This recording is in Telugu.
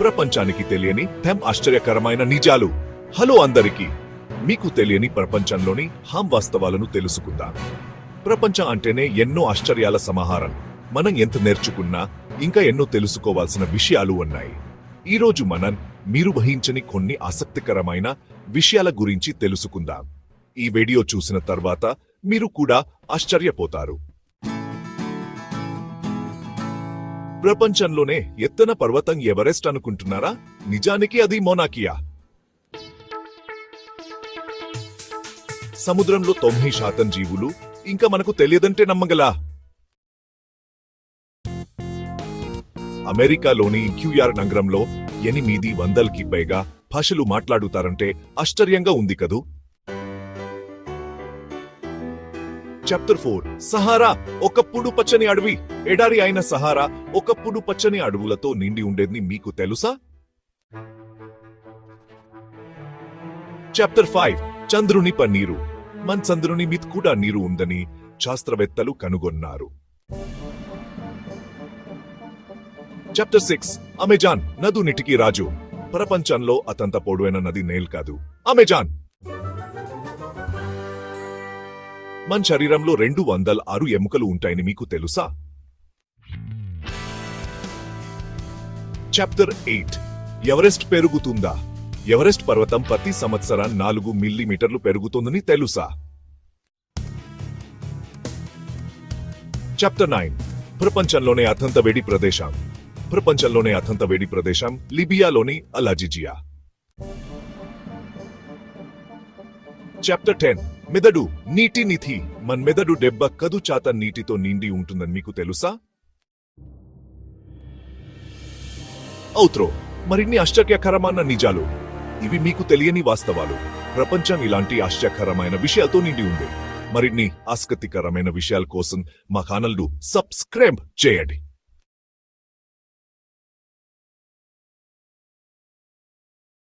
ప్రపంచానికి తెలియని థెమ్ ఆశ్చర్యకరమైన నిజాలు. హలో అందరికీ. మీకు తెలియని ప్రపంచంలోని హాం వాస్తవాలను తెలుసుకుందాం. ప్రపంచం అంటేనే ఎన్నో ఆశ్చర్యాల సమాహారం. మనం ఎంత నేర్చుకున్నా ఇంకా ఎన్నో తెలుసుకోవాల్సిన విషయాలు ఉన్నాయి. ఈ రోజు మనం మీరు వహించని కొన్ని ఆసక్తికరమైన విషయాల గురించి తెలుసుకుందాం. ఈ వీడియో చూసిన తర్వాత మీరు కూడా ఆశ్చర్యపోతారు. ప్రపంచంలోనే ఎత్తన పర్వతం ఎవరెస్ట్ అనుకుంటున్నారా? నిజానికి అది మోనాకియా. సముద్రంలో తొంభై శాతం జీవులు ఇంకా మనకు తెలియదంటే నమ్మగలా. అమెరికాలోని క్యూఆర్ నగరంలో ఎనిమిది వందలకి పైగా భాషలు మాట్లాడుతారంటే ఆశ్చర్యంగా ఉంది కదూ? చాప్టర్ ఫోర్ సహారా ఒకప్పుడు పచ్చని అడవి. ఎడారి అయిన సహారా ఒకప్పుడు పచ్చని అడవులతో నిండి ఉండేది మీకు తెలుసా? చాప్టర్ ఫైవ్ చంద్రుని పన్నీరు. మన్ చంద్రుని మీద కూడా నీరు ఉందని శాస్త్రవేత్తలు కనుగొన్నారు. చాప్టర్ సిక్స్ అమెజాన్ నదు నిటికి రాజు. ప్రపంచంలో అతంత పొడవైన నది నేల్ కాదు. అమెజాన్ మన శరీరంలో రెండు వందల ఆరు ఎముకలు ఉంటాయని మీకు తెలుసా? చాప్టర్ ఎయిట్ ఎవరెస్ట్ పెరుగుతుందా? ఎవరెస్ట్ పర్వతం ప్రతి సంవత్సరం నాలుగు మిల్లీమీటర్లు పెరుగుతుందని తెలుసా? చాప్టర్ నైన్ ప్రపంచంలోనే అత్యంత వేడి ప్రదేశం. ప్రపంచంలోనే అత్యంత వేడి ప్రదేశం లిబియాలోని అలాజిజియా. చాప్టర్ టెన్ మెదడు నీటి నిధి. మన మెదడు డెబ్బ కదు శాతం నీటితో నిండి ఉంటుందని మీకు తెలుసా? ఔత్రో మరిన్ని ఆశ్చర్యకరమైన నిజాలు. ఇవి మీకు తెలియని వాస్తవాలు. ప్రపంచం ఇలాంటి ఆశ్చర్యకరమైన విషయాలతో నిండి ఉంది. మరిన్ని ఆసక్తికరమైన విషయాల కోసం మా ఛానల్ను సబ్స్క్రైబ్ చేయండి.